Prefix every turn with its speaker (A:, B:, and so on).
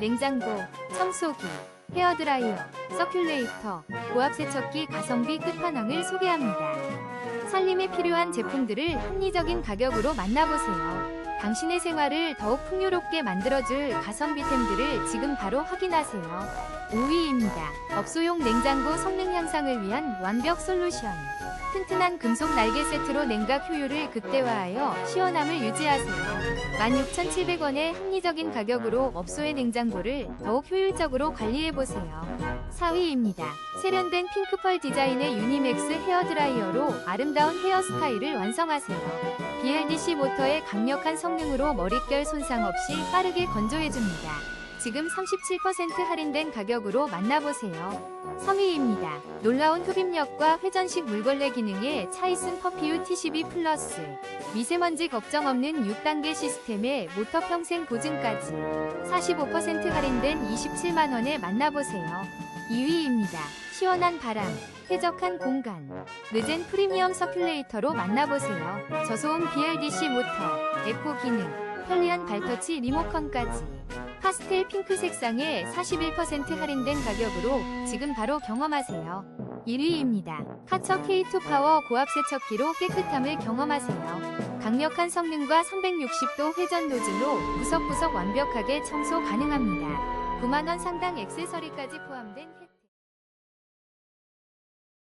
A: 냉장고, 청소기, 헤어드라이어, 서큘레이터, 고압 세척기 가성비 끝판왕을 소개합니다. 살림에 필요한 제품들을 합리적인 가격으로 만나보세요. 당신의 생활을 더욱 풍요롭게 만들어줄 가성비템들을 지금 바로 확인하세요. 5위입니다. 업소용 냉장고 성능 향상을 위한 완벽 솔루션. 튼튼한 금속 날개 세트로 냉각 효율을 극대화하여 시원함을 유지하세요. 16,700원의 합리적인 가격으로 업소의 냉장고를 더욱 효율적으로 관리해보세요. 4위입니다. 세련된 핑크펄 디자인의 유니맥스 헤어드라이어로 아름다운 헤어스타일을 완성하세요. BLDC 모터의 강력한 성능으로 머릿결 손상 없이 빠르게 건조해줍니다. 지금 37% 할인된 가격으로 만나보세요. 3위입니다. 놀라운 흡입력과 회전식 물걸레 기능의 차이슨 퍼피우 T12 플러스 미세먼지 걱정 없는 6단계 시스템의 모터 평생 보증까지 45% 할인된 27만원에 만나보세요. 2위입니다. 시원한 바람, 쾌적한 공간, 느젠 프리미엄 서큘레이터로 만나보세요. 저소음 BLDC 모터, 에코 기능, 편리한 발터치 리모컨까지 파스텔 핑크 색상의 41% 할인된 가격으로 지금 바로 경험하세요. 1위입니다. 카처 K2 파워 고압 세척기로 깨끗함을 경험하세요. 강력한 성능과 360도 회전 노즐로 구석구석 완벽하게 청소 가능합니다. 9만원 상당 액세서리까지 포함된